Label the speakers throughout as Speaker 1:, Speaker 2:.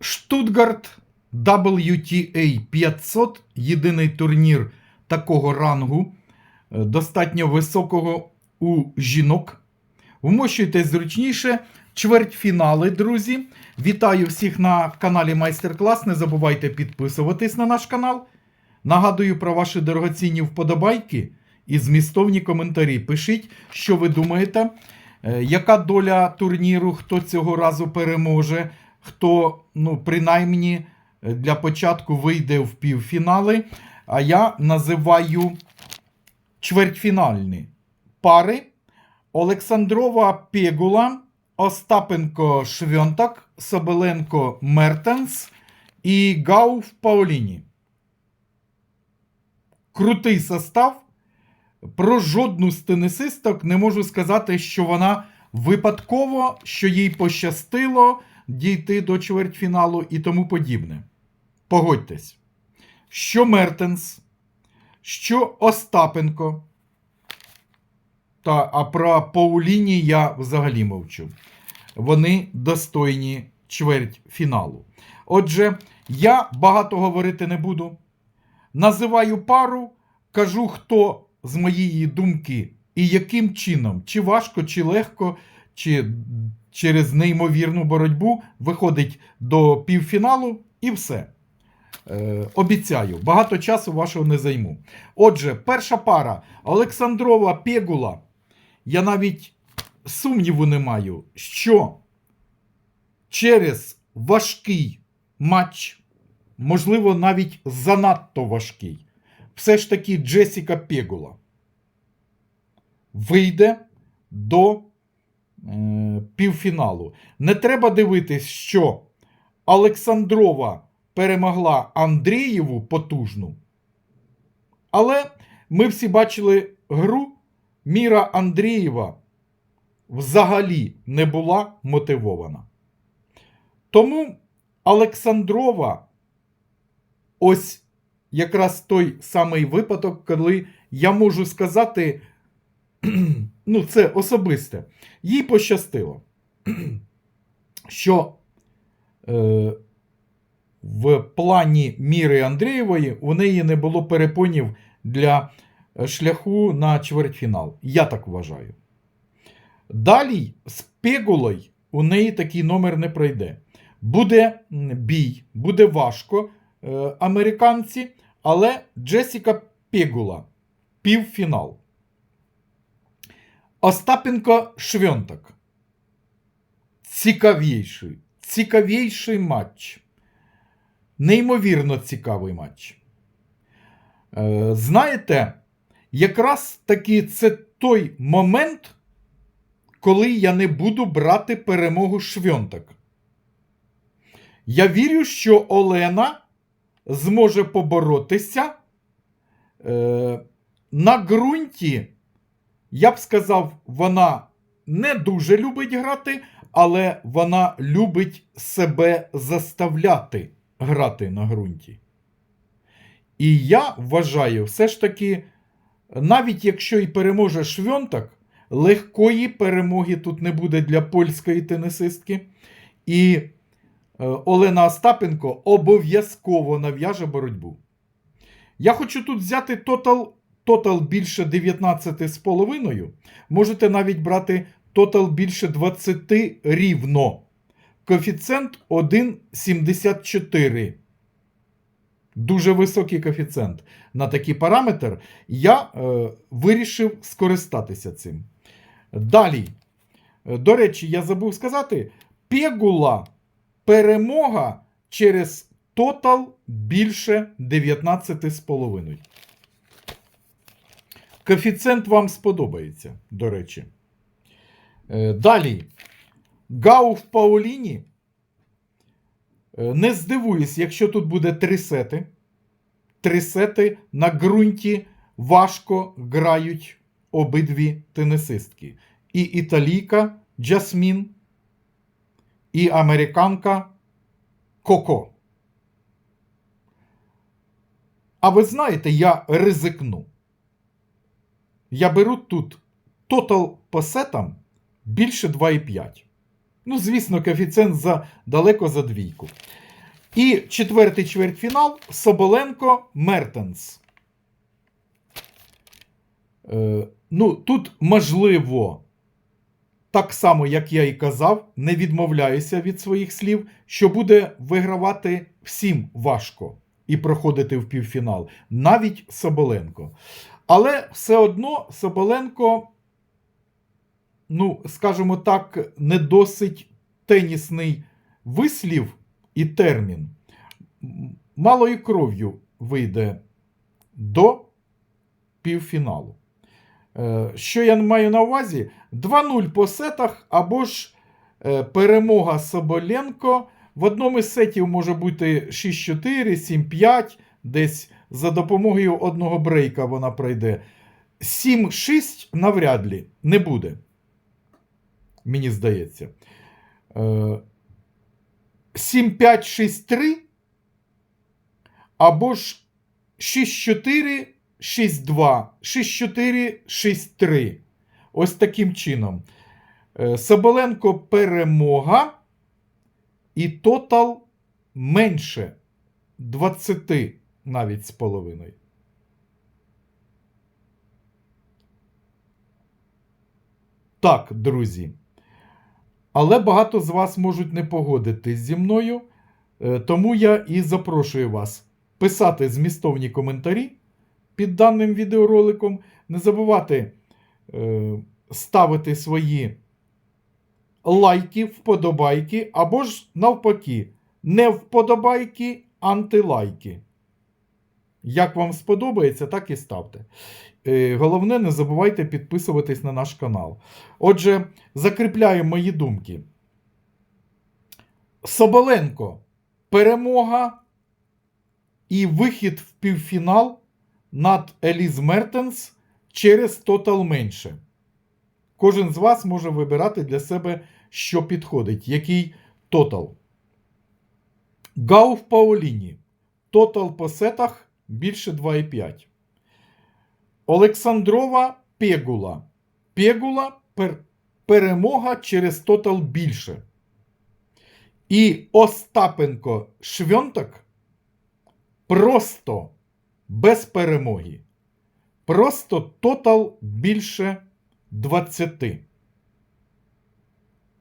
Speaker 1: Штутгарт WTA 500 єдиний турнір такого рангу, е, достатньо високого у жінок. Вмощуйтесь зручніше. Чвертьфінали, друзі. Вітаю всіх на каналі Майстер-клас. Не забувайте підписуватись на наш канал. Нагадую про ваші дорогоцінні вподобайки і змістовні коментарі. Пишіть, що ви думаєте, е, яка доля турніру, хто цього разу переможе, хто, ну, принаймні, е, для початку вийде в півфінали. А я називаю чвертьфінальні пари. Олександрова Пєгула, Остапенко Швьонтак, Соболенко Мертенс і Гауф Паоліні. Крутий состав. Про жодну з тенісисток не можу сказати, що вона випадково, що їй пощастило дійти до чвертьфіналу і тому подібне. Погодьтесь, що Мертенс, що Остапенко. Та, а про Пауліні я взагалі мовчу. Вони достойні чвертьфіналу. Отже, я багато говорити не буду. Називаю пару, кажу, хто з моєї думки і яким чином, чи важко, чи легко, чи через неймовірну боротьбу виходить до півфіналу і все. Е, обіцяю, багато часу вашого не займу. Отже, перша пара Олександрова Пєгула. Я навіть сумніву не маю, що через важкий матч, можливо, навіть занадто важкий, все ж таки Джесіка Пєгула вийде до півфіналу. Не треба дивитись, що Олександрова перемогла Андрієву потужну. Але ми всі бачили гру. Міра Андрієва взагалі не була мотивована. Тому Олександрова ось якраз той самий випадок, коли я можу сказати, ну, це особисте, їй пощастило, що е, в плані Міри Андрієвої у неї не було перепонів для шляху на чвертьфінал. Я так вважаю. Далі з Пегулою у неї такий номер не пройде. Буде бій, буде важко е, американці, але Джесіка Пегула півфінал. Остапенко Швьонтак. Цікавіший, цікавіший матч. Неймовірно цікавий матч. Е, знаєте, якраз таки це той момент, коли я не буду брати перемогу Швьонтак. Я вірю, що Олена зможе поборотися е, на ґрунті. Я б сказав, вона не дуже любить грати, але вона любить себе заставляти грати на ґрунті. І я вважаю, все ж таки, навіть якщо і переможе Швьонтак, легкої перемоги тут не буде для польської тенісистки. І е, Олена Остапенко обов'язково нав'яже боротьбу. Я хочу тут взяти тотал, тотал більше 19,5. Можете навіть брати тотал більше 20 рівно. Коефіцієнт 1,74. Дуже високий коефіцієнт на такий параметр. Я е, вирішив скористатися цим. Далі. Е, До речі, я забув сказати: Пегула перемога через тотал більше 19,5. Коефіцієнт вам сподобається, до речі. Е, Далі. Гауф Паоліні. Е, Не здивуюсь, якщо тут буде три сети. Три сети на ґрунті важко грають обидві тенісистки. І італійка Джасмін, і американка Коко. А ви знаєте, я ризикну. Я беру тут тотал по сетам більше 2,5. Ну, звісно, коефіцієнт за, далеко за двійку. І четвертий чвертьфінал Соболенко Мертенс. Е, ну, тут можливо, так само, як я і казав, не відмовляюся від своїх слів, що буде вигравати всім важко і проходити в півфінал, навіть Соболенко. Але все одно Соболенко, ну, скажімо так, не досить тенісний вислів і термін. Малою кров'ю вийде до півфіналу. Е, Що я маю на увазі? 2-0 по сетах або ж е, перемога Соболенко. В одному із сетів може бути 6-4, 7-5, десь за допомогою одного брейка вона пройде. 7-6 навряд ли не буде. Мені здається. Е, 7-5-6-3 або ж 6-4, 6-2, 6-4, 6-3. Ось таким чином. Е, Соболенко перемога і тотал менше 20 навіть з половиною. Так, друзі. Але багато з вас можуть не погодитись зі мною, е, тому я і запрошую вас писати змістовні коментарі під даним відеороликом. Не забувати е, ставити свої лайки, вподобайки, або ж навпаки, не вподобайки, антилайки. Як вам сподобається, так і ставте. Е, Головне, не забувайте підписуватись на наш канал. Отже, закріпляємо мої думки. Соболенко перемога і вихід в півфінал над Еліз Мертенс через тотал менше. Кожен з вас може вибирати для себе, що підходить, який тотал. Гауф Паоліні. Тотал по сетах більше 2,5. Олександрова Пегула. Пегула пер- перемога через тотал більше. І Остапенко Швьонтак просто без перемоги. Просто тотал більше 20.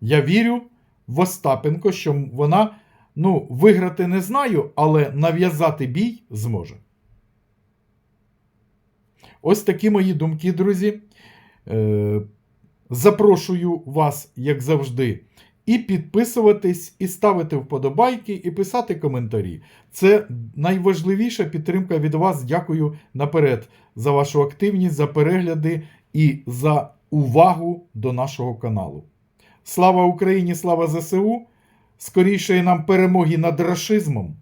Speaker 1: Я вірю в Остапенко, що вона ну, виграти не знаю, але нав'язати бій зможе. Ось такі мої думки, друзі. Е, запрошую вас, як завжди, і підписуватись, і ставити вподобайки, і писати коментарі. Це найважливіша підтримка від вас. Дякую наперед за вашу активність, за перегляди і за увагу до нашого каналу. Слава Україні, слава ЗСУ! Скорішої нам перемоги над рашизмом.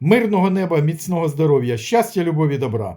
Speaker 1: Мирного неба, міцного здоров'я, щастя, любові, добра.